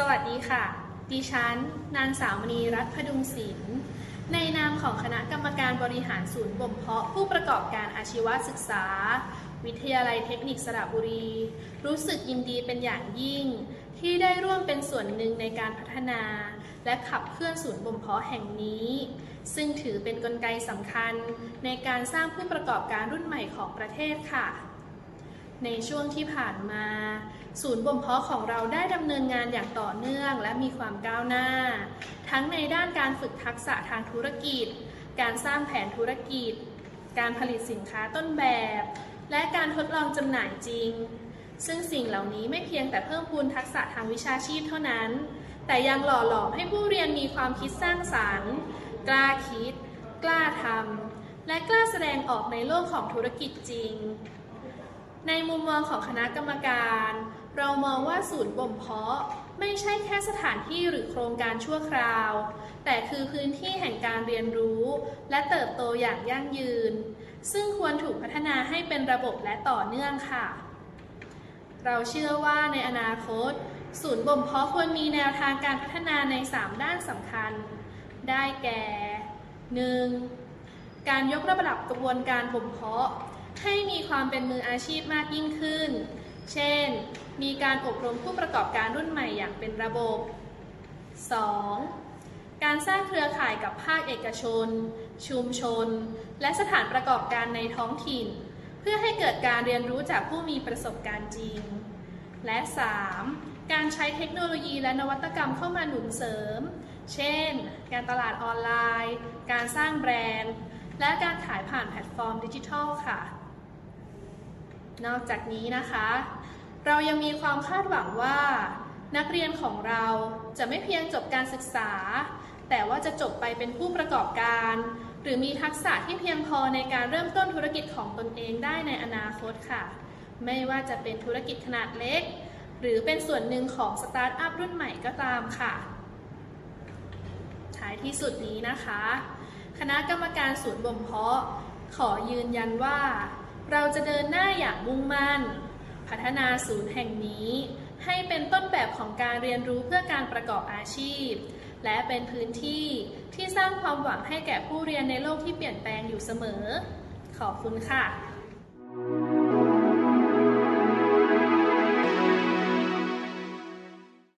สวัสดีค่ะ ดิฉัน นางสาวมณีรัตน์พดุงศิลป์ ในนามของคณะกรรมการบริหารศูนย์บ่มเพาะผู้ประกอบการอาชีวศึกษา วิทยาลัยเทคนิคสระบุรี รู้สึกยินดีเป็นอย่างยิ่ง ที่ได้ร่วมเป็นส่วนหนึ่งในการพัฒนา และขับเคลื่อนศูนย์บ่มเพาะแห่งนี้ ซึ่งถือเป็นกลไกสำคัญในการสร้างผู้ประกอบการรุ่นใหม่ของประเทศค่ะ ในช่วงที่ผ่านมา ศูนย์บ่มเพาะของเราได้ดำเนินงานอย่างต่อเนื่องและมีความก้าวหน้า ทั้งในด้านการฝึกทักษะทางธุรกิจ การสร้างแผนธุรกิจ การผลิตสินค้าต้นแบบ และการทดลองจำหน่ายจริง ซึ่งสิ่งเหล่านี้ไม่เพียงแต่เพิ่มพูนทักษะทางวิชาชีพเท่านั้น แต่ยังหล่อหลอมให้ผู้เรียนมีความคิดสร้างสรรค์ กล้าคิด กล้าทำและกล้าแสดงออกในโลกของธุรกิจจริง ในมุมมองของคณะกรรมการ เรามองว่าศูนย์บ่มเพาะไม่ใช่แค่สถานที่หรือโครงการชั่วคราว แต่คือพื้นที่แห่งการเรียนรู้ และเติบโตอย่างยั่งยืน ซึ่งควรถูกพัฒนาให้เป็นระบบและต่อเนื่องค่ะ เราเชื่อว่าในอนาคต ศูนย์บ่มเพาะควรมีแนวทางการพัฒนาใน 3 ด้านสำคัญ ได้แก่ 1. การยกระดับกระบวนการบ่มเพาะ ให้มีความเป็นมืออาชีพมากยิ่งขึ้น เช่น มีการอบรมผู้ประกอบการรุ่นใหม่อย่างเป็นระบบ 2. การสร้างเครือข่ายกับภาคเอกชน ชุมชน และสถานประกอบการในท้องถิ่น เพื่อให้เกิดการเรียนรู้จากผู้มีประสบการณ์จริง และ 3. การใช้เทคโนโลยีและนวัตกรรมเข้ามาหนุนเสริม เช่น การตลาดออนไลน์ การสร้างแบรนด์ และการขายผ่านแพลตฟอร์มดิจิทัลค่ะ นอกจากนี้นะคะ เรายังมีความคาดหวังว่า นักเรียนของเราจะไม่เพียงจบการศึกษา แต่ว่าจะจบไปเป็นผู้ประกอบการ หรือมีทักษะที่เพียงพอในการเริ่มต้นธุรกิจของตนเองได้ในอนาคตค่ะ ไม่ว่าจะเป็นธุรกิจขนาดเล็ก หรือเป็นส่วนหนึ่งของสตาร์ทอัพรุ่นใหม่ก็ตามค่ะท้ายที่สุดนี้นะคะ คณะกรรมการศูนย์บ่มเพาะ ขอยืนยันว่า เราจะเดินหน้าอย่างมุ่งมั่น พัฒนาศูนย์แห่งนี้ ให้เป็นต้นแบบของการเรียนรู้เพื่อการประกอบอาชีพ และเป็นพื้นที่ที่สร้างความหวังให้แก่ผู้เรียนในโลกที่เปลี่ยนแปลงอยู่เสมอ ขอบคุณค่ะ